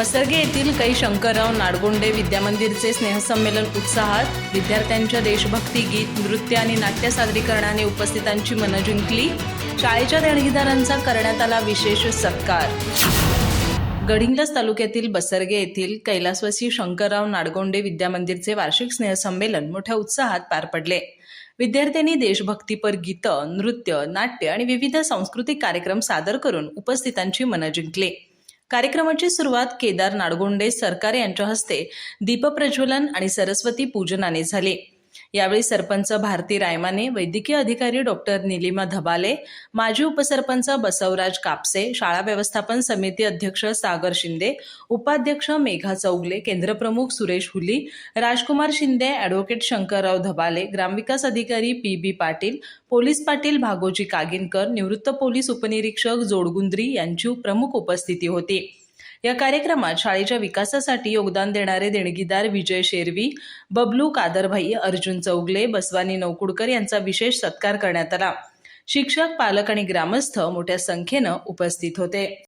बसरगे येथील कै शंकरराव नाडगोंडे विद्यामंदिरचे स्नेहसंमेलन उत्साहात विद्यार्थ्यांच्या देशभक्ती गीत नृत्य आणि नाट्य सादरीकरणाने उपस्थितांची मनं जिंकली. शाळेच्या देणगीदारांचा करण्यात आला विशेष सत्कार. गडिंग्लज तालुक्यातील बसरगे येथील कैलासवासी शंकरराव नाडगोंडे विद्यामंदिरचे वार्षिक स्नेहसंमेलन मोठ्या उत्साहात पार पडले. विद्यार्थ्यांनी देशभक्तीपर गीतं नृत्य नाट्य आणि विविध सांस्कृतिक कार्यक्रम सादर करून उपस्थितांची मनं जिंकली. कार्यक्रमाची सुरुवात केदार नाडगोंडे सरकार यांच्या हस्ते दीपप्रज्वलन आणि सरस्वती पूजनाने झाली. यावेळी सरपंच भारती रायमाने वैद्यकीय अधिकारी डॉक्टर निलिमा धबाले माजी उपसरपंच बसवराज कापसे शाळा व्यवस्थापन समिती अध्यक्ष सागर शिंदे उपाध्यक्ष मेघा चौगले केंद्रप्रमुख सुरेश हुली राजकुमार शिंदे ॲडव्होकेट शंकरराव धबाले ग्रामविकास अधिकारी P B Patil police Patil Bhagoji Kaginkar निवृत्त पोलीस उपनिरीक्षक जोडगुंद्री यांची प्रमुख उपस्थिती होती. या कार्यक्रमात शाळेच्या विकासासाठी योगदान देणारे देणगीदार विजय शेरवी बबलू कादरभाई अर्जुन चौगले बसवानी नौकुडकर यांचा विशेष सत्कार करण्यात आला. शिक्षक पालक आणि ग्रामस्थ मोठ्या संख्येनं उपस्थित होते.